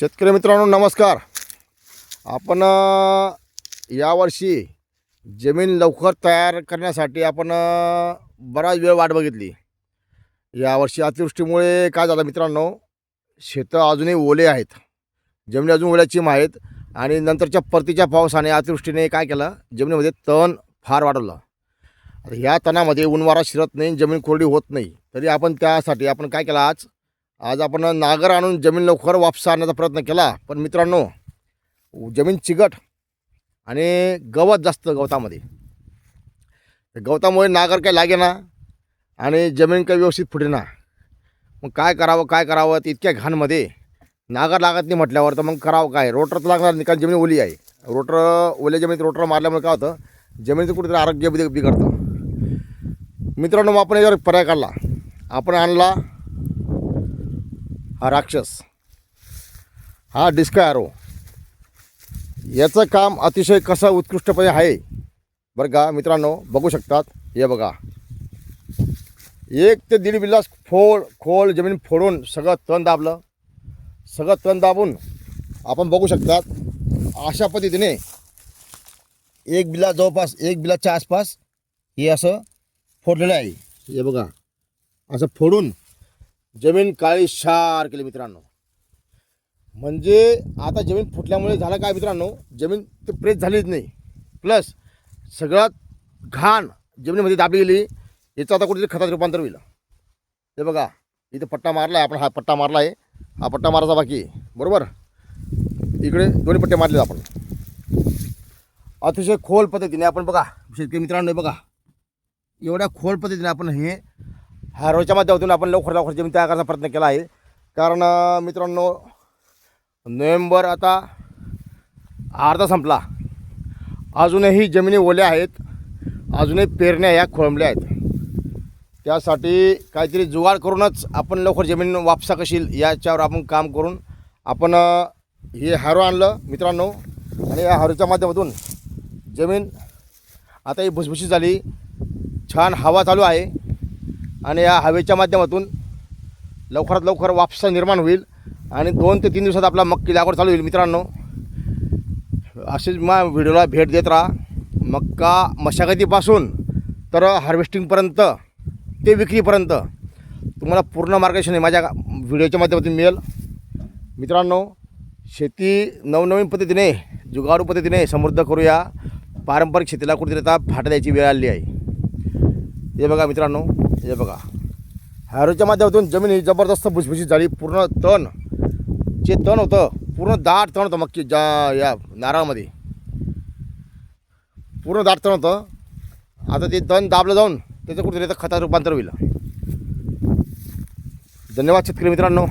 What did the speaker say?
शेतकरी मित्रांनो नमस्कार. आपण यावर्षी जमीन लवकर तयार करण्यासाठी आपण बराच वेळ वाट बघितली. यावर्षी अतिवृष्टीमुळे काय झालं मित्रांनो शेतं अजूनही ओले आहेत. जमिनी अजून ओल्याची आहेत आणि नंतरच्या परतीच्या पावसाने अतिवृष्टीने काय केलं जमिनीमध्ये तण फार वाढवलं. आता ह्या तणामध्ये ऊनवारा शिरत नाही जमीन कोरडी होत नाही. तरी आपण त्यासाठी आपण काय केलं आज आज आपण नागर आणून जमीन लवकर वापस आणण्याचा प्रयत्न केला. पण मित्रांनो जमीन चिकट आणि गवत जास्त गवतामध्ये. गवतामुळे नागर काही लागेना आणि जमीन काही व्यवस्थित फुटेना. मग काय करावं काय करावं? ते इतक्या घाणमध्ये नागर लागत नाही म्हटल्यावर तर मग करावं काय? रोटर तर लागणार नाही कारण जमीन ओली आहे. रोटर ओल्या जमिनीत रोटर मारल्यामुळे काय होतं? जमिनीचं कुठेतरी आरोग्य बिघडतं. मित्रांनो मग आपण याच्यावर पर्याय काढला. आपण आणला हा राक्षस. हा डिस्कायरो याचं काम अतिशय कसं उत्कृष्टपणे आहे बरं का मित्रांनो बघू शकतात. हे बघा. एक ते दीड बिल्ला फोड खोल जमीन फोडून सगळं तण दाबलं. सगळं तण दाबून आपण बघू शकतात अशा पद्धतीने एक बिला जवळपास एक बिलाच्या आसपास हे असं फोडलेलं आहे. हे बघा. असं फोडून जमीन काळी शार केली मित्रांनो. म्हणजे आता जमीन फुटल्यामुळे झालं काय मित्रांनो? जमीन ते प्रेस झालीच नाही. प्लस सगळ्यात घाण जमिनीमध्ये दाबली गेली याचं आता कुठेतरी खतात रूपांतर होईल. हे बघा इथं पट्टा मारला आहे आपण हा पट्टा मारला आहे हा पट्टा मारायचा बाकी आहे. बरोबर? इकडे दोन्ही पट्टे मारले आपण. अतिशय खोल पद्धतीने आपण बघा शेतकरी मित्रांनो बघा. एवढ्या खोल पद्धतीने आपण हे हॅरोच्या माध्यमातून आपण लवकर लवकर जमीन तयार करण्याचा प्रयत्न केला आहे. कारण मित्रांनो नोव्हेंबर आता अर्धा संपला. अजूनही जमिनी ओल्या आहेत. अजूनही पेरण्या या खोळंबल्या आहेत. त्यासाठी काहीतरी जुगाड करूनच आपण लवकर जमीन वापसा कशील याच्यावर आपण काम करून आपण हे हॅरो आणलं मित्रांनो. आणि या हॅरोच्या माध्यमातून जमीन आता ही भुसभुशीत झाली. छान हवा चालू आहे. आणि या हवेच्या माध्यमातून लवकरात लवकर वापसा निर्माण होईल आणि दोन ते तीन दिवसात आपला मक्की लागवड चालू होईल. मित्रांनो असेच मा व्हिडिओला भेट देत राहा. मक्का मशागतीपासून तर हार्वेस्टिंगपर्यंत ते विक्रीपर्यंत तुम्हाला पूर्ण मार्गदर्शन माझ्या व्हिडिओच्या माध्यमातून मिळेल. मित्रांनो शेती नवनवीन पद्धतीने जुगारू पद्धतीने समृद्ध करूया. पारंपरिक शेतीला कुठेतरी आता फाटा द्यायची वेळ आली आहे. हे बघा मित्रांनो हे बघा. हॅरोच्या माध्यमातून जमीन ही जबरदस्त भुसभुशीत झाली. पूर्ण तण. जे तण होतं पूर्ण दाट तण होतं मक्की जा या नारळामध्ये. पूर्ण दाट तण होतं. आता ते तण दाबलं जाऊन त्याचं कुठेतरी आता खतात रूपांतर होईल. धन्यवाद शेतकरी मित्रांनो.